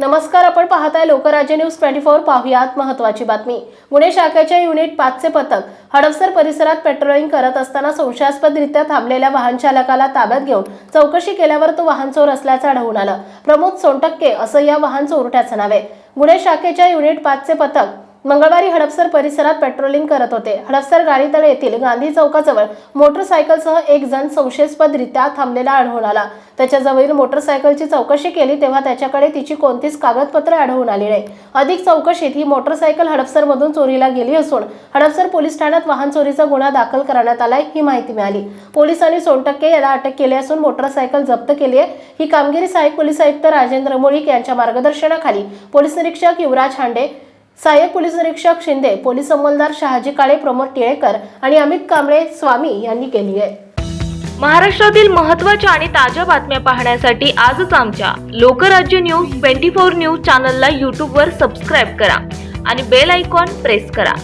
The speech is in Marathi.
नमस्कार आपण पाहताय लोकराज्य न्यूज ट्वेंटी फोर. पाहुयात महत्वाची बातमी. गुन्हे शाखेच्या युनिट पाचचे पथक हडपसर परिसरात पेट्रोलिंग करत असताना संशयास्पदरित्या थांबलेल्या वाहन चालकाला ताब्यात घेऊन चौकशी केल्यावर तो वाहन चोर असल्याचं आढळून आलं. प्रमोद सोनटक्के असं या वाहन चोरट्याचं नाव आहे. गुन्हे शाखेच्या युनिट पाचचे पथक मंगळवारी हडपसर परिसरात पेट्रोलिंग करत होते. हडपसर गाडीतळ येथील गांधी चौकाजवळ मोटरसायकलसह एक जण संशयास्पदरित्या थांबलेला आढळून आला. त्याच्याजवळील मोटरसायकलची चौकशी केली तेव्हा त्याच्याकडे तिची कोणतीच कागदपत्रे आढळून आली नाही अधिक चौकशीत ही मोटरसायकल हडपसरमधून चोरीला गेली असून हडपसर पोलीस ठाण्यात वाहन चोरीचा गुन्हा दाखल करण्यात आलाय ही माहिती मिळाली. पोलिसांनी सोनटक्के याला अटक केली असून मोटरसायकल जप्त केली आहे. ही कामगिरी सहाय्यक पोलीस आयुक्त राजेंद्र मुळीक यांच्या मार्गदर्शनाखाली. पोलीस निरीक्षक युवराज हांडे सहाय्यक पोलीस निरीक्षक शिंदे पोलीस अंमलदार शहाजी काळे प्रमोद टिळेकर आणि अमित कांबळे स्वामी यांनी केली आहे. महाराष्ट्रातील महत्त्वाच्या आणि ताज्या बातम्या पाहण्यासाठी आजच आमच्या Lokrajya news twenty four news चॅनलला यूट्यूबवर सबस्क्राईब करा आणि बेल आयकॉन प्रेस करा.